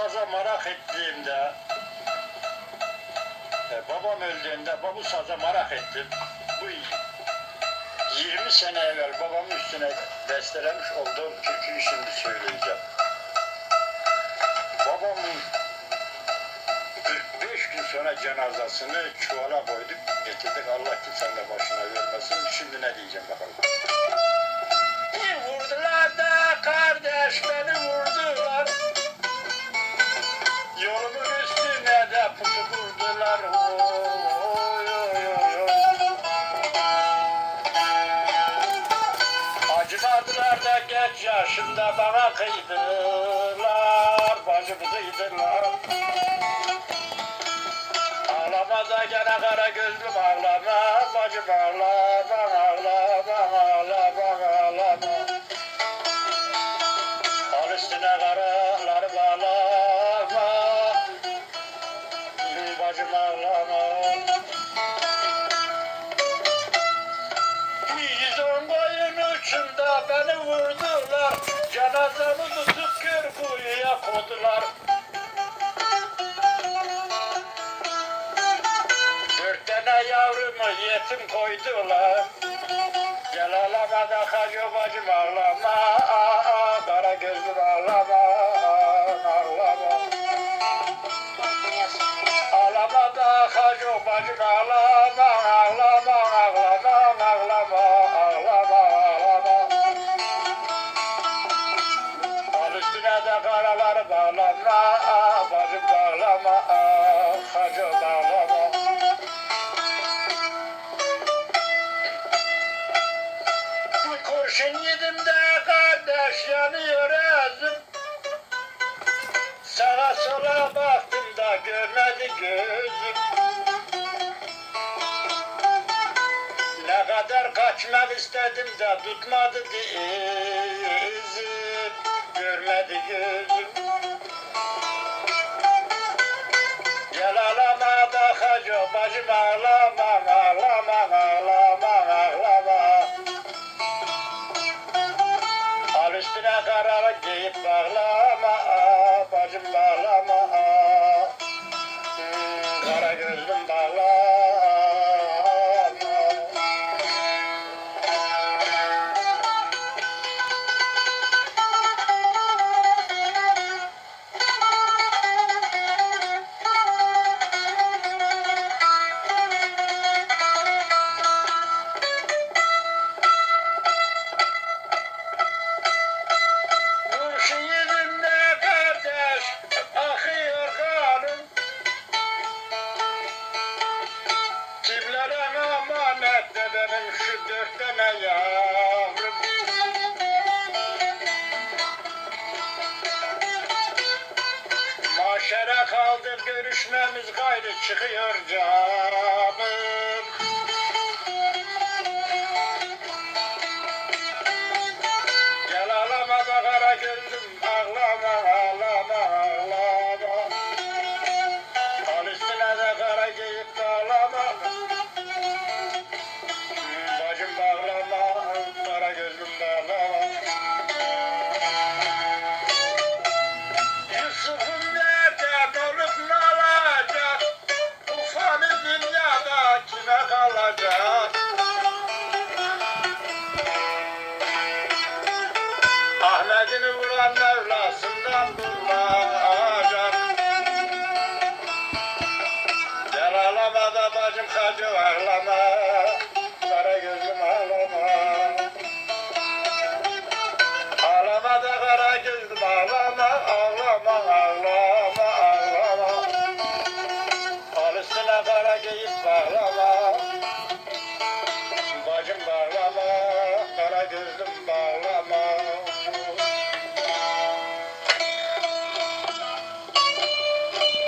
saza merak ettiğimde e, babam öldüğünde bu saza merak ettim. Bu 20 sene evvel babamın üstüne bestelemiş olduğum türküyü şimdi söyleyeceğim. Babamın 45 gün sonra cenazesini çuvala koyduk, getirdik. Allah kimsenin de başına vermesin. Şimdi ne diyeceğim bakalım. Vurdular da kardeş beni vurdular. Acımadılar da geç yaşımda bana kıydılar. Bacımı kıydılar. Ağlama da gene kara gözlüm ağlama. Bacım ağlama, ağlama, Gel ağlama da hacı bacım ağlama. Kara gözlüm ağlama. Ağlama. Ağlama da hacı bacım ağlama. Ağlama, ağlama, ağlama, ağlama, ağlama. Al üstüne de karalar bağlama. Ne kadar kaçmak istedim de tutmadı dizim. Görmedi gözüm. Gel ağlama da hacı bacım ağlama emanet de benim şu dört tane yavrum Maşere kaldı görüşmemiz gayrı çıkıyor canım